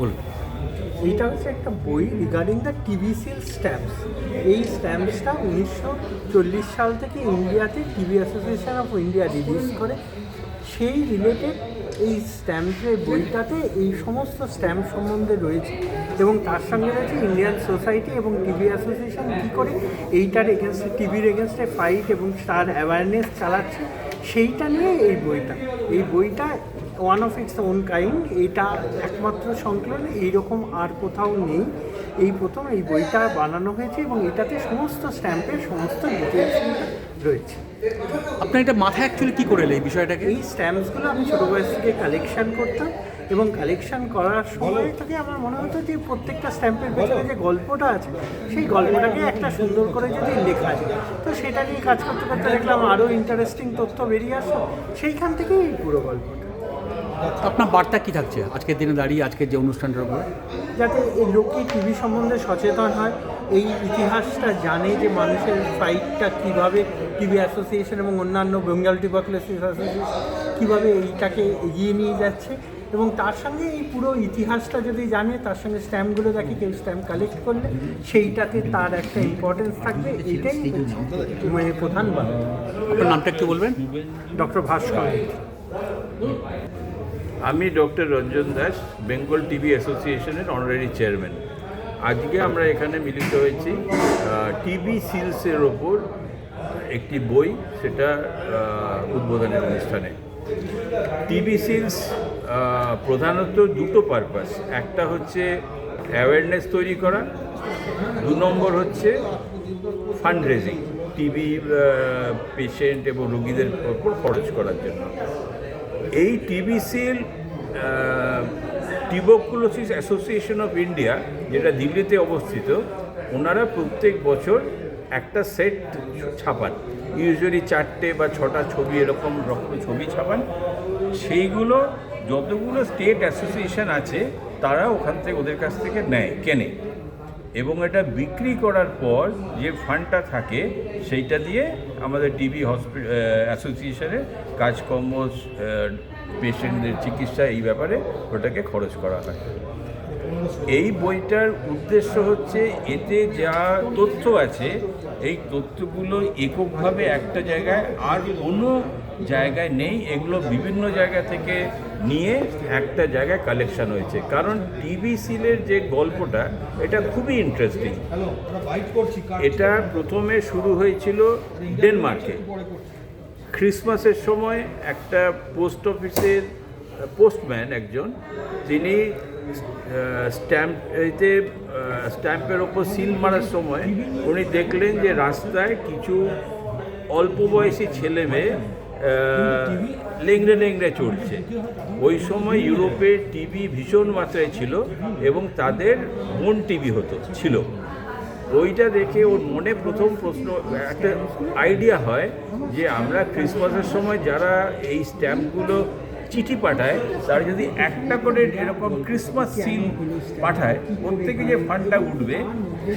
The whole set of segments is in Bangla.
বলুন। এইটা হচ্ছে একটা বই regarding the TB seal stamps এই স্ট্যাম্পসটা উনিশশো চল্লিশ সাল থেকে ইন্ডিয়াতে TB association of India release করে। সেই রিলেটেড এই স্ট্যাম্পের বইটাতে এই সমস্ত স্ট্যাম্প সম্বন্ধে রয়েছে। এবং তার সঙ্গে রয়েছে ইন্ডিয়ান সোসাইটি এবং টিভি অ্যাসোসিয়েশন কী করে এইটার এগেনস্টে টিভির এগেনস্টে ফাইট এবং তার অ্যাওয়ারনেস চালাচ্ছে। সেইটা নিয়ে এই বইটা। এই বইটা one of its own kind এটা একমাত্র সংকলন এইরকম আর কোথাও নেই। এই প্রথম এই বইটা বানানো হয়েছে এবং এটাতে সমস্ত স্ট্যাম্পের সমস্ত ডিটেলস রয়েছে। আপনার এটা মাথায় অ্যাকচুয়ালি কী করে এই বিষয়টাকে? এই স্ট্যাম্পসগুলো আমি ছোটো বয়স থেকে কালেকশান করতাম এবং কালেকশন করার সময় থেকে আমার মনে হতো যে প্রত্যেকটা স্ট্যাম্পের পেছনে যে গল্পটা আছে সেই গল্পটাকে একটা সুন্দর করে যদি লেখা যায় তো সেটা নিয়ে কাজ করতে করতে দেখলাম আরও ইন্টারেস্টিং তথ্য বেরিয়ে আসলো। সেইখান থেকেই পুরো গল্পটা। আপনার বার্তা কী থাকছে? আজকের দিনে দাঁড়িয়ে আজকের যে অনুষ্ঠানটার উপরে যাতে এই লোকে টিভি সম্বন্ধে সচেতন হয় এই ইতিহাসটা জানে যে মানুষের ফাইটটা কীভাবে টিভি অ্যাসোসিয়েশন এবং অন্যান্য বেঙ্গল টিউবাকুলোসিস অ্যাসোসিয়েশন কীভাবে এইটাকে এগিয়ে নিয়ে যাচ্ছে এবং তার সঙ্গে এই পুরো ইতিহাসটা যদি জানে তার সঙ্গে স্ট্যাম্পগুলো দেখে কেউ স্ট্যাম্প কালেক্ট করলে সেইটাতে তার একটা ইম্পর্টেন্স থাকবে এটাই মানে প্রধান বার্তা। আপনার নামটা একটু বলবেন? ডক্টর ভাস্কর। আমি ডক্টর রঞ্জন দাস, বেঙ্গল টিভি অ্যাসোসিয়েশনের অনারারি চেয়ারম্যান আজকে আমরা এখানে মিলিত হয়েছি টিভি সিলসের ওপর একটি বই, সেটা উদ্বোধনের অনুষ্ঠানে। টিভি সিলস প্রধানত দুটো পারপাস একটা হচ্ছে অ্যাওয়ারনেস তৈরি করা, দু নম্বর হচ্ছে ফান্ড রেজিং টিবি পেশেন্ট এবং রোগীদের ওপর খরচ করার জন্য। এই TB seal association of India, যেটা দিল্লিতে অবস্থিত, ওনারা প্রত্যেক বছর একটা সেট ছাপান। ইউজুয়ালি চারটে বা ছটা ছবি এরকম রকম ছবি ছাপান। সেইগুলো যতগুলো স্টেট অ্যাসোসিয়েশন আছে, তারা ওখান থেকে ওদের কাছ থেকে নেয়, কেনে। এবং এটা বিক্রি করার পর যে ফান্ডটা থাকে, সেইটা দিয়ে আমাদের টিবি হসপি অ্যাসোসিয়েশনের কাজকর্ম পেশেন্টদের চিকিৎসা এই ব্যাপারে ওটাকে খরচ করা হয়। এই বইটার উদ্দেশ্য হচ্ছে এতে যা তথ্য আছে, এই তথ্যগুলো এককভাবে একটা জায়গায় আর কোনো জায়গায় নেই। এগুলো বিভিন্ন জায়গা থেকে নিয়ে একটা জায়গায় কালেকশন হয়েছে। কারণ টিভি সিলের যে গল্পটা এটা খুবই ইন্টারেস্টিং এটা প্রথমে শুরু হয়েছিল ডেনমার্কে ক্রিসমাসের সময় একটা পোস্ট অফিসের পোস্টম্যান একজন তিনি স্ট্যাম্প এতে স্ট্যাম্পের ওপর সিল মারার সময় উনি দেখলেন যে রাস্তায় কিছু অল্প বয়সী ছেলে মেয়ে লেংড়ে লেংড়ে চড়ছে। ওই সময় ইউরোপে টিভি ভীষণ মাত্রায় ছিল এবং তাদের মন টিভি হতো, ছিল। ওইটা দেখে ওর মনে প্রথম প্রশ্ন, একটা আইডিয়া হয় যে আমরা ক্রিসমাসের সময় যারা এই স্ট্যাম্পগুলো চিঠি পাঠায়, তারা যদি একটা করে এরকম ক্রিসমাস সিল পাঠায়, প্রত্যেকে যে ফান্ডটা উঠবে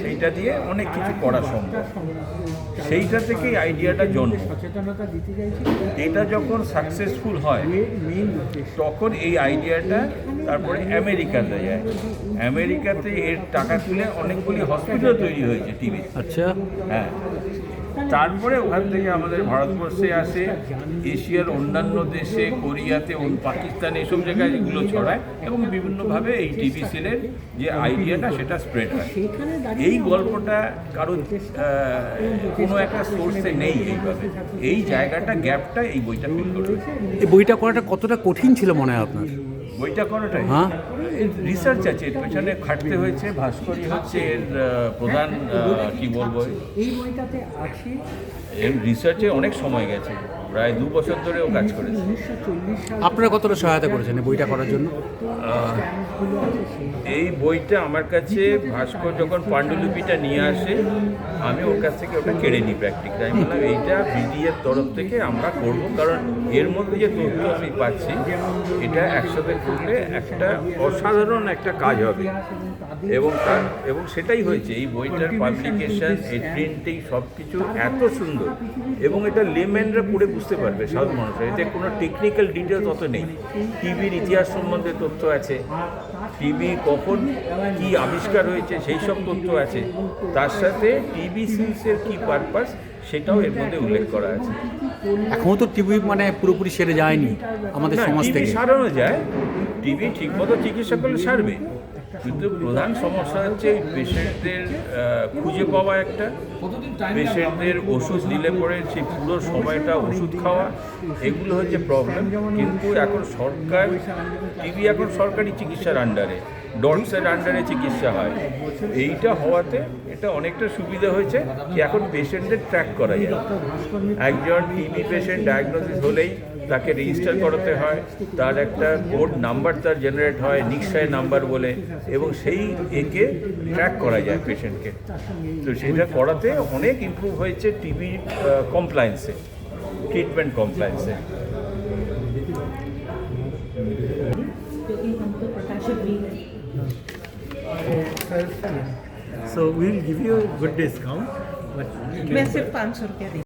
সেইটা দিয়ে অনেক কিছু করা সম্ভব। সেইটা থেকেই আইডিয়াটা জন্ম। সচেতনতা দিতে চাইছি। এটা যখন সাকসেসফুল হয় তখন এই আইডিয়াটা তারপরে আমেরিকাতে যায়। আমেরিকাতে এর টাকা তুলে অনেকগুলি হসপিটাল তৈরি হয়েছে টিভি আচ্ছা। হ্যাঁ। তারপরে ওখান থেকে আমাদের ভারতবর্ষে আসে এশিয়ার অন্যান্য দেশে কোরিয়াতে পাকিস্তানে এসব জায়গায় এগুলো ছড়ায় এবং বিভিন্নভাবে এই টিভি সিলের যে আইডিয়াটা সেটা স্প্রেড হয়। এই গল্পটা আহ, কোনো একটা সোর্সে নেই এইভাবে। এই জায়গাটা গ্যাপটা এই বইটা এই বইটা করাটা কতটা কঠিন ছিল মনে হয় আপনার? বইটা কোনোটাই? হ্যাঁ। রিসার্চ আছে এর পেছনে খাটতে হয়েছে ভাস্করই হচ্ছে এর প্রধান কি বলব? এই বইটাতে আছে এর রিসার্চে অনেক সময় গেছে। প্রায় দু বছর ধরে ও কাজ করেছে। আপনারা কতটা সহায়তা করেছেন এই বইটা করার জন্য? এই বইটা আমার কাছে ভাস্কর যখন পাণ্ডুলিপিটা নিয়ে আসে আমি ওর কাছ থেকে ওটা কেড়ে নিই প্র্যাকটিক্যাল আমি বললাম এইটা বিডিএর তরফ থেকে আমরা করব। কারণ এর মধ্যে যে তথ্য আমি পাচ্ছি এটা একসাথে করলে একটা অসাধারণ একটা কাজ হবে। এবং তার এবং সেটাই হয়েছে এই বইটার পাবলিকেশন এই প্রিন্টিং সব কিছু এত সুন্দর। এবং এটা লেম্যানরা পড়ে বুঝতে পারবে সাধারণ মানুষরা এতে কোনো টেকনিক্যাল ডিটেলস অত নেই। টিভির ইতিহাস সম্বন্ধে তথ্য আছে। টিভি কখন কি আবিষ্কার হয়েছে সেই সব তথ্য আছে। তার সাথে টিভি সিলসের কি পারপাস সেটাও এর মধ্যে উল্লেখ করা আছে। এখনও তো টিভি মানে পুরোপুরি সেরে যায়নি আমাদের সমাজ থেকে। সারানো যায়। টিভি ঠিকমতো চিকিৎসা করলে সারবে। কিন্তু প্রধান সমস্যা হচ্ছে এই পেশেন্টদের খুঁজে পাওয়া একটা। পেশেন্টদের ওষুধ দিলে পরে সেই পুরো সময়টা ওষুধ খাওয়া, এগুলো হচ্ছে প্রবলেম কিন্তু এখন সরকার টিভি এখন সরকারি চিকিৎসার আন্ডারে ডটসের আন্ডারে চিকিৎসা হয়। এইটা হওয়াতে এটা অনেকটা সুবিধা হয়েছে যে এখন পেশেন্টদের ট্র্যাক করা যায়। একজন টিবি পেশেন্ট ডায়াগনোসিস হলেই তাকে রেজিস্টার করাতে হয় তার একটা কোড নাম্বার তার জেনারেট হয় নিশ্চয় নাম্বার বলে এবং সেই একে ট্র্যাক করা যায় পেশেন্টকে তো সেটা করাতে অনেক ইমপ্রুভ হয়েছে টিবি কমপ্লায়েন্সে ট্রিটমেন্ট কমপ্লায়েন্সে क्योंकि हम तो प्रकाशित भी हैं So we'll give you a good discount, but मैं सिर्फ पाँच सौ रुपया दी